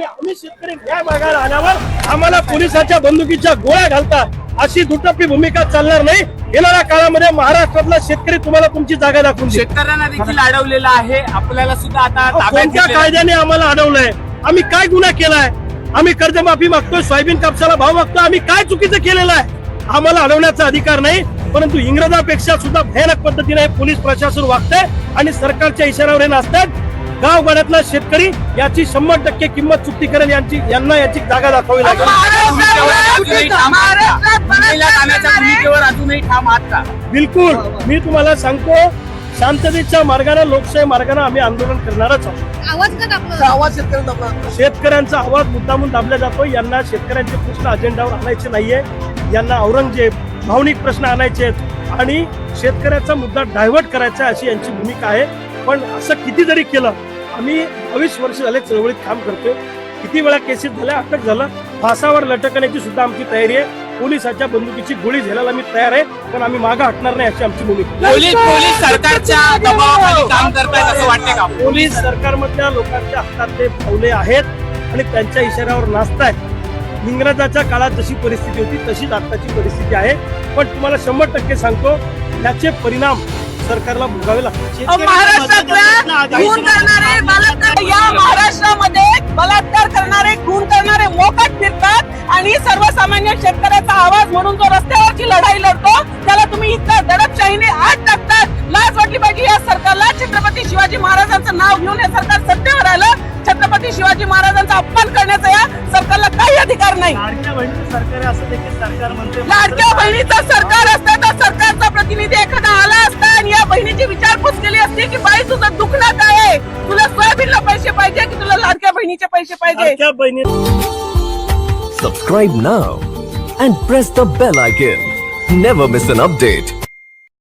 तुम्ही शेतकरी न्याय मागायला आल्यावर आम्हाला पोलिसाच्या बंदुकीच्या गोळ्या घालता अशी दुटप्पी भूमिका चालणार नाही. येणाऱ्या काळामध्ये महाराष्ट्रातला शेतकरी तुम्हाला तुमची जागा दाखवून देईल. शेतकऱ्यांना देखील अडवलेलं आहे. आपल्याला सुद्धा आता अहो, ताब्यात कोणत्या घेतलेलं. कायद्याने आम्हाला अडवलंय? आम्ही काय गुन्हा केलाय? आम्ही कर्जमाफी मागतोय सोयाबीन कापसाला भाव मागतोय आम्ही काय चुकीचं केलेलं आहे? आम्हाला अडवण्याचा अधिकार नाही परंतु इंग्रजापेक्षा सुद्धा भयानक पद्धतीने हे पोलीस प्रशासन वागतंय आणि सरकारच्या इशाऱ्यावर हे नाचतात गावगाड्यातला शेतकरी याची शंभर टक्के किंमत चुकती करेल यांची यांना याची जागा दाखवावी लागेल. बिलकुल. मी तुम्हाला सांगतो शांततेच्या मार्गाने लोकशाही मार्गाने आम्ही आंदोलन करणारच आहोत. आवाज का दाबला शेतकऱ्यांचा आवाज मुद्दामून दाबला जातो यांना शेतकऱ्यांचे प्रश्न अजेंडावर आणायचे नाहीये. यांना औरंगजेब भावनिक प्रश्न आणायचे आहेत. आणि शेतकऱ्याचा मुद्दा डायव्हर्ट करायचा आहे, अशी यांची भूमिका आहे. पण असं किती जरी केलं आम्ही बावीस वर्ष झाले चळवळीत काम करतोय. किती वेळा केसेस झाल्या अटक झालं. फासावर लटकण्याची सुद्धा आमची तयारी आहे. पोलिसाच्या बंदुकीची गोळी झेलायला आम्ही तयार आहे पण आम्ही मागं हटणार नाही अशी आमची भूमिका. पोलीस पोलीस सरकारच्या दबावाखाली काम करतायत असं वाटतंय का? पोलीस सरकारमधल्या लोकांच्या हातात ते पावले आहेत आणि त्यांच्या इशाऱ्यावर नाचतायत. इंग्रजाच्या काळात जशी परिस्थिती होती तशीच आताची परिस्थिती आहे. पण तुम्हाला शंभर टक्के सांगतो याचे परिणाम सरकारला भोगावे लागतात. अहो, महाराष्ट्रातला खून करणारे बलात्कार या महाराष्ट्रामध्ये बलात्कार करणारे खून करणारे मोकाट फिरतात आणि सर्वसामान्य शेतकऱ्याचा आवाज म्हणून जो रस्त्यावरची लढाई लढतो त्याला तुम्ही इतका दडपशाहीने आत टाकतात. लाज वाटली पाहिजे या सरकारला. छत्रपती शिवाजी महाराजांचं नाव घेऊन हे सरकार सत्तेवर आलं. छत्रपती शिवाजी महाराजांचा अपमान करण्याचा या सरकारला काही अधिकार नाही. लाडक्या बहिणीचं सरकार असं देखील सरकार म्हणते लाडक्या बहिणीचं सरकार केली असती की बाई तुझं दुखणं काय आहे तुला सोयाबीनला पैसे पाहिजे की तुला लाडक्या बहिणीचे पैसे पाहिजे बहिणी Subscribe now and press the bell icon. Never miss an update.